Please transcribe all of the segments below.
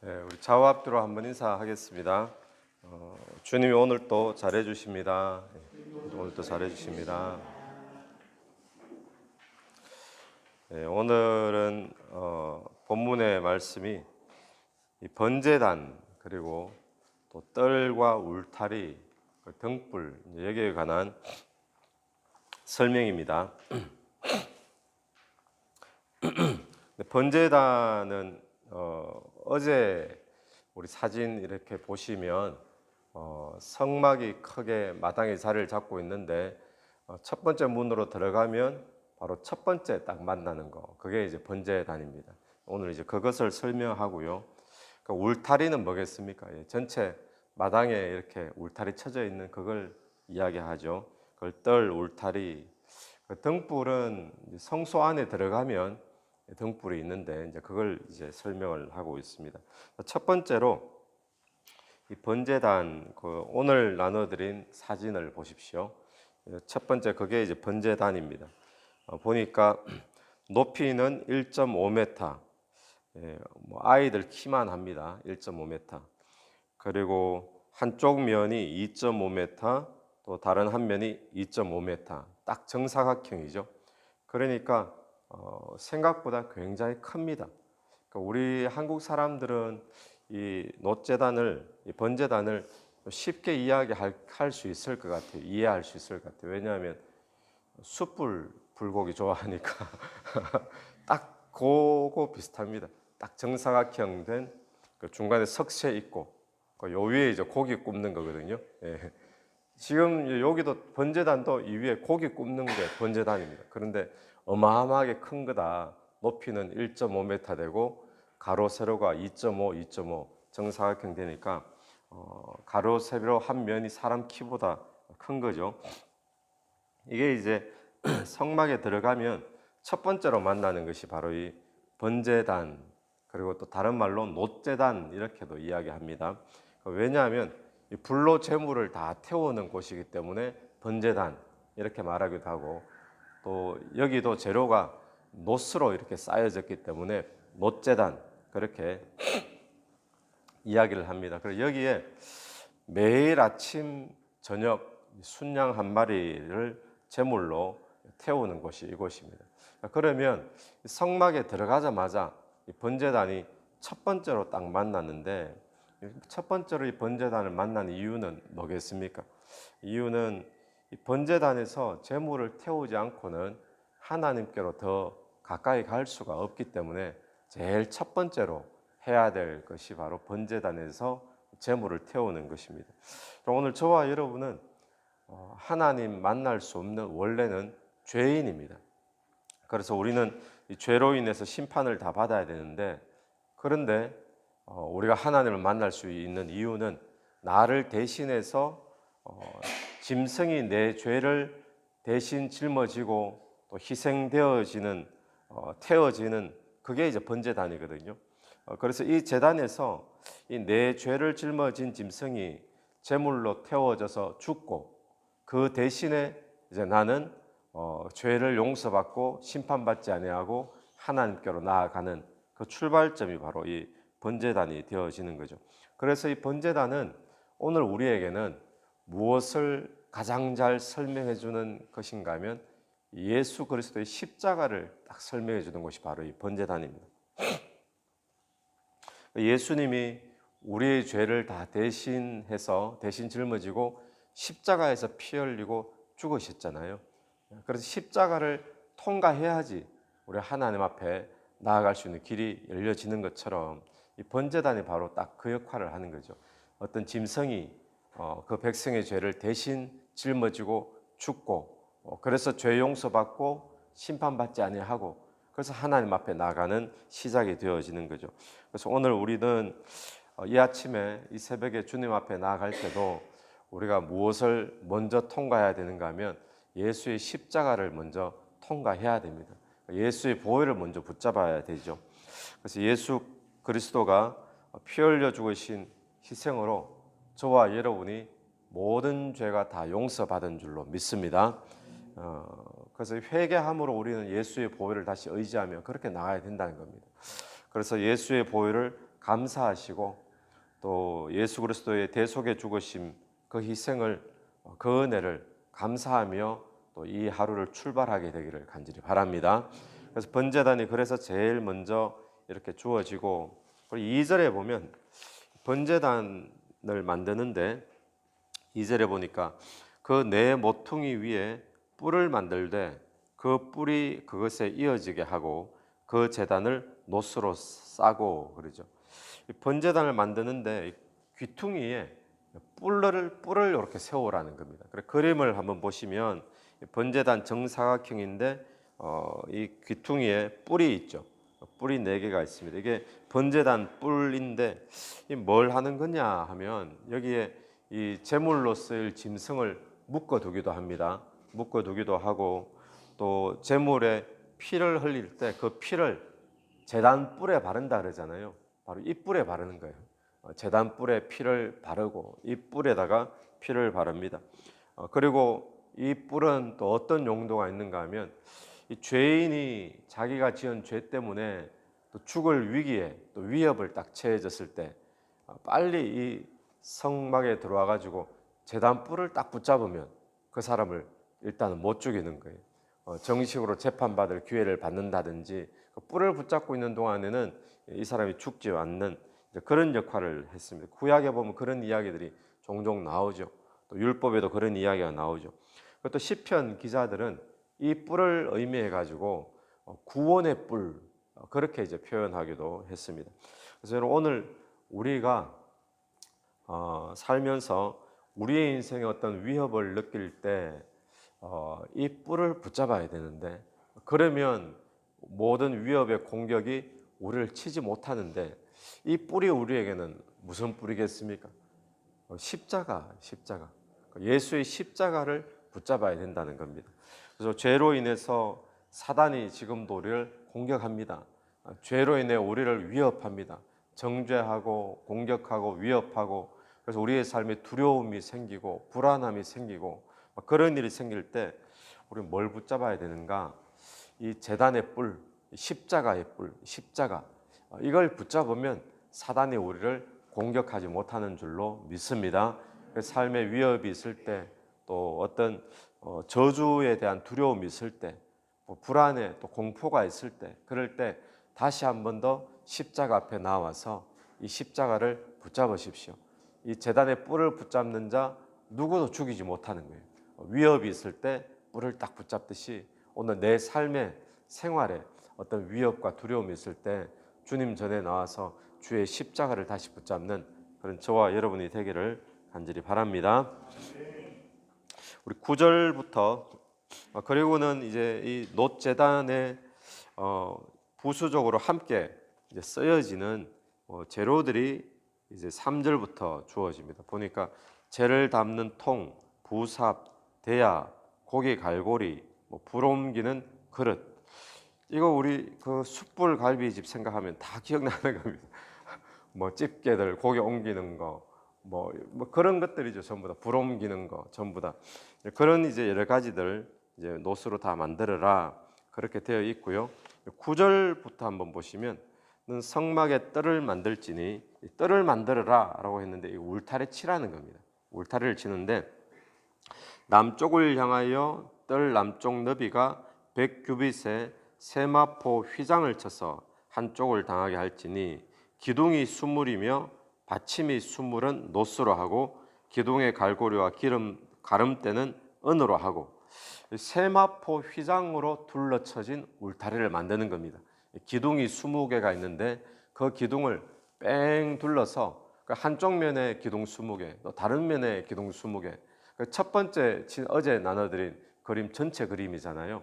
네, 우리 좌우 앞뒤로 한번 인사하겠습니다. 어, 주님이 오늘 또 잘해 주십니다. 오늘 또 잘해 주십니다. 네, 오늘은 어, 본문의 말씀이 이 번제단 그리고 또 떨과 울타리, 그 등불 여기에 관한 설명입니다. 번제단은 어, 어제 우리 사진 이렇게 보시면 어, 성막이 크게 마당에 자리를 잡고 있는데 어, 첫 번째 문으로 들어가면 바로 첫 번째 딱 만나는 거 그게 이제 번제단입니다. 오늘 이제 그것을 설명하고요. 그 울타리는 뭐겠습니까? 예, 전체 마당에 이렇게 울타리 쳐져 있는 그걸 이야기하죠. 그걸 떨 울타리. 그 등불은 성소 안에 들어가면 등불이 있는데 이제 그걸 이제 설명을 하고 있습니다. 첫 번째로 이 번제단 그 오늘 나눠드린 사진을 보십시오. 첫 번째 그게 이제 번제단입니다. 어, 보니까 높이는 1.5m, 예, 뭐 아이들 키만 합니다. 1.5m. 그리고 한쪽 면이 2.5m, 또 다른 한 면이 2.5m. 딱 정사각형이죠. 그러니까 어, 생각보다 굉장히 큽니다. 그러니까 우리 한국 사람들은 이 노재단을, 이 번제단을 쉽게 이야기할 수 있을 것 같아요. 이해할 수 있을 것 같아요. 왜냐하면 숯불 불고기 좋아하니까 딱 그거 비슷합니다. 딱 정사각형 된 그 중간에 석쇠 있고 그 요 위에 이제 고기 굽는 거거든요. 예. 지금 여기도 번제단도 이 위에 고기 굽는 게 번제단입니다. 그런데 어마어마하게 큰 거다. 높이는 1.5m 되고 가로 세로가 2.5, 2.5 정사각형 되니까 어, 가로 세로 한 면이 사람 키보다 큰 거죠. 이게 이제 성막에 들어가면 첫 번째로 만나는 것이 바로 이 번제단 그리고 또 다른 말로 노제단 이렇게도 이야기합니다. 왜냐하면 이 불로 재물을 다 태우는 곳이기 때문에 번제단 이렇게 말하기도 하고 또 여기도 재료가 노스로 이렇게 쌓여졌기 때문에 노제단 그렇게 이야기를 합니다. 그래서 여기에 매일 아침 저녁 순양 한 마리를 제물로 태우는 곳이 이곳입니다. 그러면 성막에 들어가자마자 이 번제단이 첫 번째로 딱 만났는데 첫 번째로 이 번제단을 만난 이유는 뭐겠습니까? 이유는 이 번제단에서 제물을 태우지 않고는 하나님께로 더 가까이 갈 수가 없기 때문에 제일 첫 번째로 해야 될 것이 바로 번제단에서 제물을 태우는 것입니다. 오늘 저와 여러분은 어, 하나님 만날 수 없는 원래는 죄인입니다. 그래서 우리는 죄로 인해서 심판을 다 받아야 되는데 그런데 어, 우리가 하나님을 만날 수 있는 이유는 나를 대신해서 어, 짐승이 내 죄를 대신 짊어지고 또 희생되어지는 태워지는 그게 이제 번제단이거든요. 그래서 이 제단에서 이 내 죄를 짊어진 짐승이 제물로 태워져서 죽고 그 대신에 이제 나는 어, 죄를 용서받고 심판받지 아니하고 하나님께로 나아가는 그 출발점이 바로 이 번제단이 되어지는 거죠. 그래서 이 번제단은 오늘 우리에게는 무엇을 가장 잘 설명해 주는 것인가 하면 예수 그리스도의 십자가를 딱 설명해 주는 것이 바로 이 번제단입니다. 예수님이 우리의 죄를 다 대신해서 대신 짊어지고 십자가에서 피 흘리고 죽으셨잖아요. 그래서 십자가를 통과해야지 우리 하나님 앞에 나아갈 수 있는 길이 열려지는 것처럼 이 번제단이 바로 딱 그 역할을 하는 거죠. 어떤 짐승이 어, 그 백성의 죄를 대신 짊어지고 죽고 어, 그래서 죄 용서받고 심판받지 아니하고 그래서 하나님 앞에 나가는 시작이 되어지는 거죠. 그래서 오늘 우리는 어, 이 아침에 이 새벽에 주님 앞에 나아갈 때도 우리가 무엇을 먼저 통과해야 되는가 하면 예수의 십자가를 먼저 통과해야 됩니다. 예수의 보혈을 먼저 붙잡아야 되죠. 그래서 예수 그리스도가 피 흘려 죽으신 희생으로 저와 여러분이 모든 죄가 다 용서받은 줄로 믿습니다. 어, 그래서 회개함으로 우리는 예수의 보혈을 다시 의지하며 그렇게 나가야 된다는 겁니다. 그래서 예수의 보혈을 감사하시고 또 예수 그리스도의 대속의 죽으심 그 희생을 어, 그 은혜를 감사하며 또 이 하루를 출발하게 되기를 간절히 바랍니다. 그래서 번제단이 그래서 제일 먼저 이렇게 주어지고 그리고 2절에 보면 번제단을 만드는데 2절에 보니까 그 네 모퉁이 위에 뿔을 만들되 그 뿔이 그것에 이어지게 하고 그 제단을 노스로 싸고 그러죠. 이 번제단을 만드는데 이 귀퉁이에 뿔을 뿔을 이렇게 세우라는 겁니다. 그림을 한번 보시면 이 번제단 정사각형인데 어, 이 귀퉁이에 뿔이 있죠. 뿔이 네 개가 있습니다. 이게 번제단 뿔인데 이뭘 하는 거냐 하면 여기에 이 제물로 쓰일 짐승을 묶어 두기도 합니다. 묶어 두기도 하고 또 제물에 피를 흘릴 때 그 피를 제단 뿔에 바른다 그러잖아요. 바로 이 뿔에 바르는 거예요. 어, 제단 뿔에 피를 바르고 이 뿔에다가 피를 바릅니다. 어, 그리고 이 뿔은 또 어떤 용도가 있는가 하면 이 죄인이 자기가 지은 죄 때문에 또 죽을 위기에 또 위협을 딱 처해졌을 때 어, 빨리 이 성막에 들어와 가지고 제단 뿔을 딱 붙잡으면 그 사람을 일단은 못 죽이는 거예요. 어, 정식으로 재판받을 기회를 받는다든지 그 뿔을 붙잡고 있는 동안에는 이 사람이 죽지 않는 그런 역할을 했습니다. 구약에 보면 그런 이야기들이 종종 나오죠. 또 율법에도 그런 이야기가 나오죠. 그것도 시편 기자들은 이 뿔을 의미해 가지고 어, 구원의 뿔 어, 그렇게 이제 표현하기도 했습니다. 그래서 오늘 우리가 어, 살면서 우리의 인생에 어떤 위협을 느낄 때 어, 이 뿔을 붙잡아야 되는데 그러면 모든 위협의 공격이 우리를 치지 못하는데 이 뿔이 우리에게는 무슨 뿔이겠습니까? 어, 십자가, 십자가. 예수의 십자가를 붙잡아야 된다는 겁니다. 그래서 죄로 인해서 사단이 지금도 우리를 공격합니다. 아, 죄로 인해 우리를 위협합니다. 정죄하고 공격하고 위협하고 그래서 우리의 삶에 두려움이 생기고 불안함이 생기고 막 그런 일이 생길 때 우리 뭘 붙잡아야 되는가? 이 재단의 뿔, 십자가의 뿔, 십자가 어, 이걸 붙잡으면 사단이 우리를 공격하지 못하는 줄로 믿습니다. 그 삶의 위협이 있을 때 또 어떤 어, 저주에 대한 두려움이 있을 때, 뭐 불안에 또 공포가 있을 때, 그럴 때 다시 한 번 더 십자가 앞에 나와서 이 십자가를 붙잡으십시오. 이 재단의 뿔을 붙잡는 자 누구도 죽이지 못하는 거예요. 어, 위협이 있을 때 뿔을 딱 붙잡듯이 오늘 내 삶의 생활에 어떤 위협과 두려움이 있을 때 주님 전에 나와서 주의 십자가를 다시 붙잡는 그런 저와 여러분이 되기를 간절히 바랍니다. 우리 9절부터 어, 그리고는 이제 이 놋재단에 어, 부수적으로 함께 쓰여지는 어, 재료들이 이제 3절부터 주어집니다. 보니까 재를 담는 통, 부삽, 대야, 고기 갈고리, 뭐 불 옮기는 그릇. 이거 우리 그 숯불 갈비집 생각하면 다 기억나는 겁니다. 뭐 집게들 고기 옮기는 거, 뭐, 뭐 그런 것들이죠. 전부 다 불 옮기는 거, 전부 다 그런 이제 여러 가지들 이제 노스로 다 만들어라 그렇게 되어 있고요. 9절부터 한번 보시면 는 성막에 뜰을 만들지니 이 뜰을 만들어라라고 했는데 이 울타리 치라는 겁니다. 울타리를 치는데 남쪽을 향하여 뜰 남쪽 너비가 100규빗의 세마포 휘장을 쳐서 한쪽을 당하게 할지니 기둥이 수물이며 받침이 수물은 노스로 하고 기둥의 갈고리와 기름 가름대는 은으로 하고 세마포 휘장으로 둘러쳐진 울타리를 만드는 겁니다. 기둥이 20개가 있는데 그 기둥을 뺑 둘러서 그 한쪽 면에 기둥 20개, 또 다른 면에 기둥 20개. 그첫 번째 어제 나눠드린 그림 전체 그림이잖아요.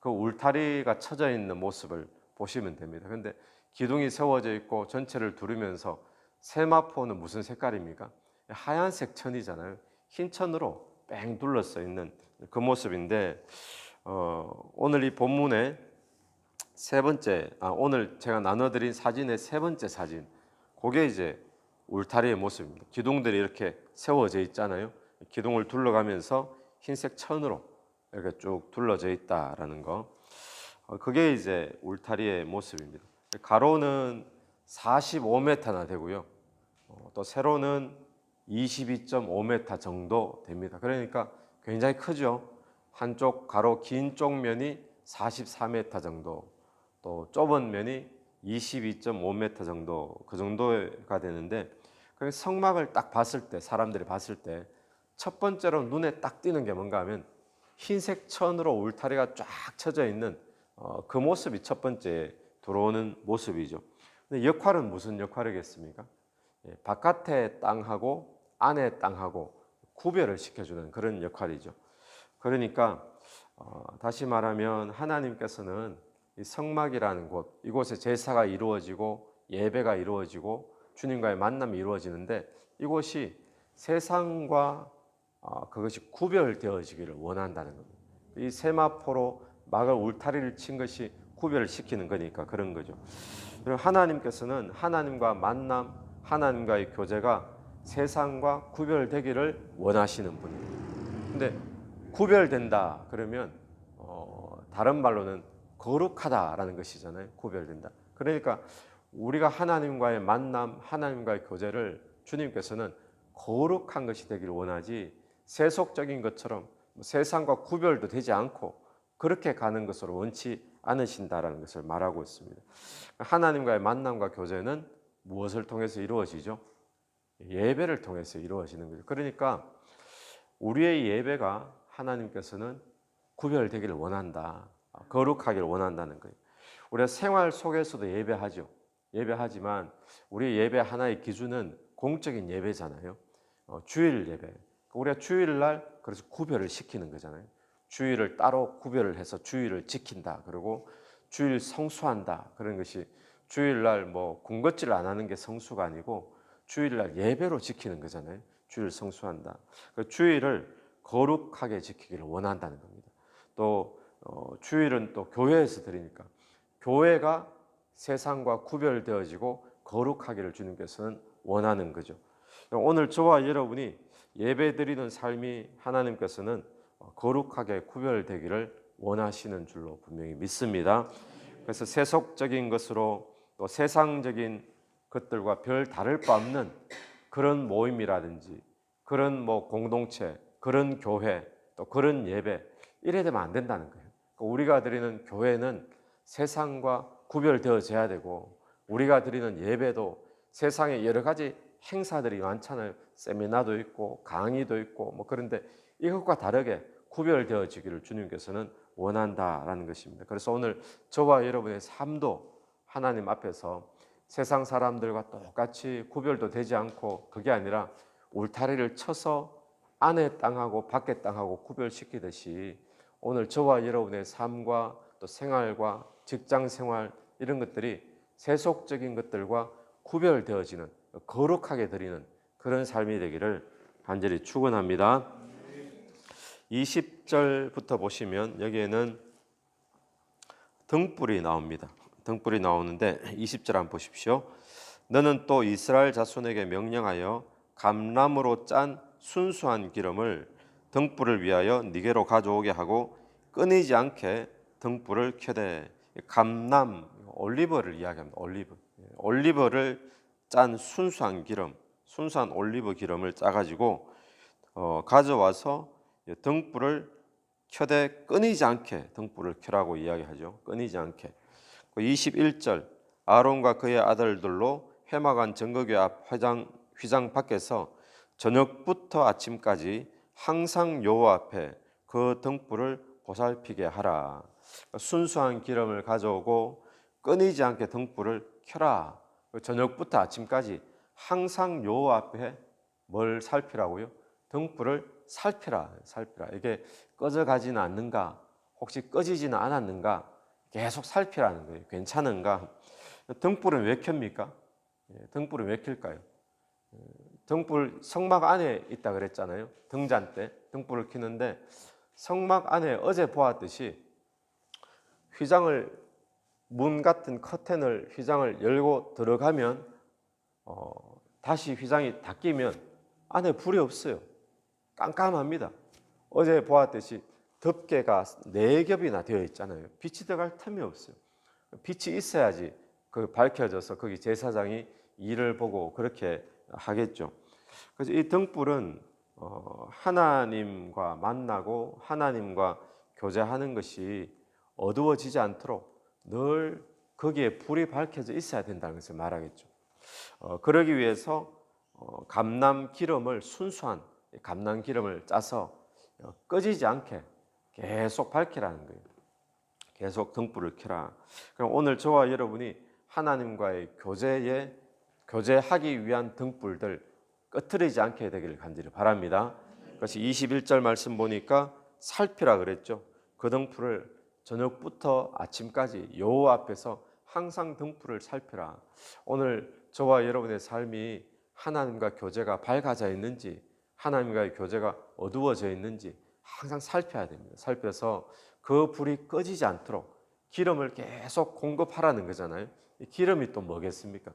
그 울타리가 쳐져 있는 모습을 보시면 됩니다. 근데 기둥이 세워져 있고 전체를 두르면서 세마포는 무슨 색깔입니까? 하얀색 천이잖아요. 흰 천으로 뺑 둘러서 있는 그 모습인데 어, 오늘 이 본문에 세 번째, 아, 오늘 제가 나눠드린 사진의 세 번째 사진, 그게 이제 울타리의 모습입니다. 기둥들이 이렇게 세워져 있잖아요. 기둥을 둘러가면서 흰색 천으로 이렇게 쭉 둘러져 있다라는 거. 어, 그게 이제 울타리의 모습입니다. 가로는 45m나 되고요. 어, 또 세로는 22.5m 정도 됩니다. 그러니까 굉장히 크죠. 한쪽 가로 긴 쪽 면이 44m 정도, 또 좁은 면이 22.5m 정도 그 정도가 되는데 그 성막을 딱 봤을 때 사람들이 봤을 때 첫 번째로 눈에 딱 띄는 게 뭔가 하면 흰색 천으로 울타리가 쫙 쳐져 있는 어, 그 모습이 첫 번째 들어오는 모습이죠. 근데 역할은 무슨 역할이겠습니까? 예, 바깥의 땅하고 안의 땅하고 구별을 시켜주는 그런 역할이죠. 그러니까 어, 다시 말하면 하나님께서는 이 성막이라는 곳 이곳에 제사가 이루어지고 예배가 이루어지고 주님과의 만남이 이루어지는데 이곳이 세상과 어, 그것이 구별되어지기를 원한다는 겁니다. 이 세마포로 막을 울타리를 친 것이 구별을 시키는 거니까 그런 거죠. 하나님께서는 하나님과 만남, 하나님과의 교제가 세상과 구별되기를 원하시는 분입니다. 근데 구별된다 그러면 어, 다른 말로는 거룩하다라는 것이잖아요. 구별된다. 그러니까 우리가 하나님과의 만남, 하나님과의 교제를 주님께서는 거룩한 것이 되기를 원하지 세속적인 것처럼 세상과 구별도 되지 않고 그렇게 가는 것으로 원치 않으신다라는 것을 말하고 있습니다. 하나님과의 만남과 교제는 무엇을 통해서 이루어지죠? 예배를 통해서 이루어지는 거죠. 그러니까 우리의 예배가 하나님께서는 구별되기를 원한다. 거룩하기를 원한다는 거예요. 우리가 생활 속에서도 예배하죠. 예배하지만 우리 예배 하나의 기준은 공적인 예배잖아요. 어, 주일 예배. 우리가 주일날 그래서 구별을 시키는 거잖아요. 주일을 따로 구별을 해서 주일을 지킨다. 그리고 주일 성수한다. 그런 것이 주일날 뭐 군것질 안 하는 게 성수가 아니고 주일날 예배로 지키는 거잖아요. 주일 성수한다. 그 주일을 거룩하게 지키기를 원한다는 겁니다. 또 어, 주일은 또 교회에서 드리니까 교회가 세상과 구별되어지고 거룩하기를 주님께서는 원하는 거죠. 오늘 저와 여러분이 예배드리는 삶이 하나님께서는 거룩하게 구별되기를 원하시는 줄로 분명히 믿습니다. 그래서 세속적인 것으로 또 세상적인 것들과 별 다를 바 없는 그런 모임이라든지 그런 뭐 공동체, 그런 교회, 또 그런 예배 이래 되면 안 된다는 거예요. 그러니까 우리가 드리는 교회는 세상과 구별되어져야 되고 우리가 드리는 예배도 세상에 여러 가지 행사들이 많잖아요. 세미나도 있고 강의도 있고 뭐 그런데 이것과 다르게 구별되어지기를 주님께서는 원한다라는 것입니다. 그래서 오늘 저와 여러분의 삶도 하나님 앞에서 세상 사람들과 똑같이 구별도 되지 않고 그게 아니라 울타리를 쳐서 안의 땅하고 밖의 땅하고 구별시키듯이 오늘 저와 여러분의 삶과 또 생활과 직장 생활 이런 것들이 세속적인 것들과 구별되어지는 거룩하게 드리는 그런 삶이 되기를 간절히 축원합니다. 20절부터 보시면 여기에는 등불이 나옵니다. 등불이 나오는데 20절 한번 보십시오. 너는 또 이스라엘 자손에게 명령하여 감람으로 짠 순수한 기름을 등불을 위하여 니게로 가져오게 하고 끊이지 않게 등불을 켜되 감람 올리브를 이야기합니다. 올리브 올리브를 짠 순수한 기름, 순수한 올리브 기름을 짜가지고 어, 가져와서 등불을 켜되 끊이지 않게 등불을 켜라고 이야기하죠. 끊이지 않게. 21절 아론과 그의 아들들로 회막안 정거교 앞 회장 휘장 밖에서 저녁부터 아침까지 항상 여호와 앞에 그 등불을 보살피게 하라. 순수한 기름을 가져오고 끊이지 않게 등불을 켜라. 저녁부터 아침까지 항상 여호와 앞에 뭘 살피라고요? 등불을 살피라, 살피라. 이게 꺼져 가지는 않는가? 혹시 꺼지지는 않았는가? 계속 살피라는 거예요. 괜찮은가? 등불은 왜 켭니까? 예, 등불은 왜 켤까요? 예, 등불 성막 안에 있다 그랬잖아요. 등잔 때 등불을 켜는데 성막 안에 어제 보았듯이 휘장을 문 같은 커튼을 휘장을 열고 들어가면 어, 다시 휘장이 닫히면 안에 불이 없어요. 깜깜합니다. 어제 보았듯이 덮개가 네 겹이나 되어 있잖아요. 빛이 들어갈 틈이 없어요. 빛이 있어야지 그 밝혀져서 거기 제사장이 일을 보고 그렇게 하겠죠. 그래서 이 등불은 어, 하나님과 만나고 하나님과 교제하는 것이 어두워지지 않도록 늘 거기에 불이 밝혀져 있어야 된다는 것을 말하겠죠. 어, 그러기 위해서 어, 감람 기름을 순수한 감람 기름을 짜서 어, 꺼지지 않게 계속 밝히라는 거예요. 계속 등불을 켜라. 그럼 오늘 저와 여러분이 하나님과의 교제에 교제하기 위한 등불들 꺼트리지 않게 되기를 간절히 바랍니다. 그래서 21절 말씀 보니까 살피라 그랬죠. 그 등불을 저녁부터 아침까지 여호와 앞에서 항상 등불을 살피라. 오늘 저와 여러분의 삶이 하나님과 교제가 밝아져 있는지 하나님과의 교제가 어두워져 있는지 항상 살펴야 됩니다. 살펴서 그 불이 꺼지지 않도록 기름을 계속 공급하라는 거잖아요. 이 기름이 또 뭐겠습니까?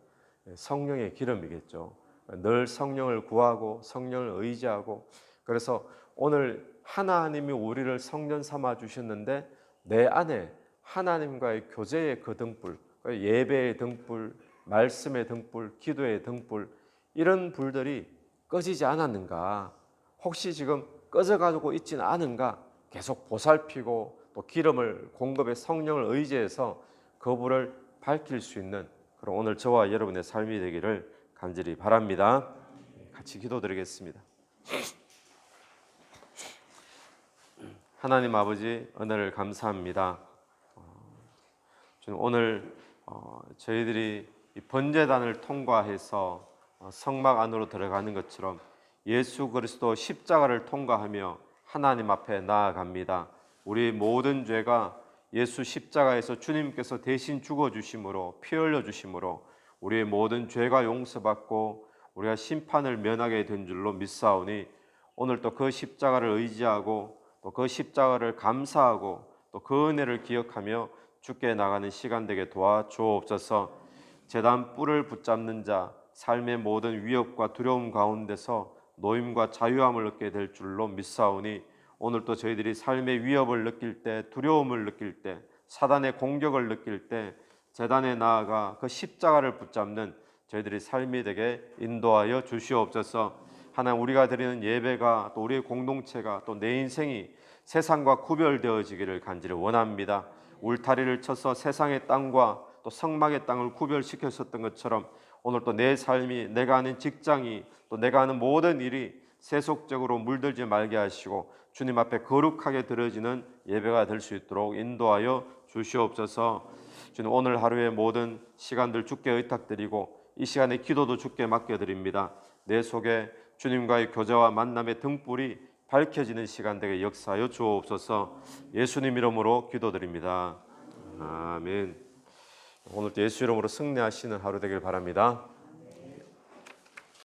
성령의 기름이겠죠. 늘 성령을 구하고 성령을 의지하고 그래서 오늘 하나님이 우리를 성전 삼아 주셨는데 내 안에 하나님과의 교제의 그 등불, 예배의 등불, 말씀의 등불, 기도의 등불 이런 불들이 꺼지지 않았는가? 혹시 지금 꺼져 가지고 있지는 않은가? 계속 보살피고 또 기름을 공급의 성령을 의지해서 그 불을 밝힐 수 있는 그런 오늘 저와 여러분의 삶이 되기를 간절히 바랍니다. 같이 기도드리겠습니다. 하나님 아버지 은혜를 감사합니다. 어, 오늘 어, 저희들이 이 번제단을 통과해서 어, 성막 안으로 들어가는 것처럼 예수 그리스도 십자가를 통과하며 하나님 앞에 나아갑니다. 우리 모든 죄가 예수 십자가에서 주님께서 대신 죽어 주심으로 피 흘려 주심으로 우리의 모든 죄가 용서받고 우리가 심판을 면하게 된 줄로 믿사오니 오늘 또 그 십자가를 의지하고 또 그 십자가를 감사하고 또 그 은혜를 기억하며 죽게 나가는 시간 되게 도와 주옵소서. 재단 뿔을 붙잡는 자 삶의 모든 위협과 두려움 가운데서 노임과 자유함을 얻게 될 줄로 믿사오니 오늘 또 저희들이 삶의 위협을 느낄 때 두려움을 느낄 때 사단의 공격을 느낄 때 재단에 나아가 그 십자가를 붙잡는 저희들이 삶이 되게 인도하여 주시옵소서. 하나님 우리가 드리는 예배가 또 우리의 공동체가 또 내 인생이 세상과 구별되어지기를 간절히 원합니다. 울타리를 쳐서 세상의 땅과 또 성막의 땅을 구별시켰었던 것처럼 오늘 또 내 삶이 내가 하는 직장이 또 내가 하는 모든 일이 세속적으로 물들지 말게 하시고 주님 앞에 거룩하게 드려지는 예배가 될 수 있도록 인도하여 주시옵소서. 주님 오늘 하루의 모든 시간들 주께 의탁드리고 이 시간에 기도도 주께 맡겨드립니다. 내 속에 주님과의 교제와 만남의 등불이 밝혀지는 시간 되게 역사하여 주옵소서. 예수님 이름으로 기도드립니다. 아멘. 오늘도 예수 이름으로 승리하시는 하루 되길 바랍니다.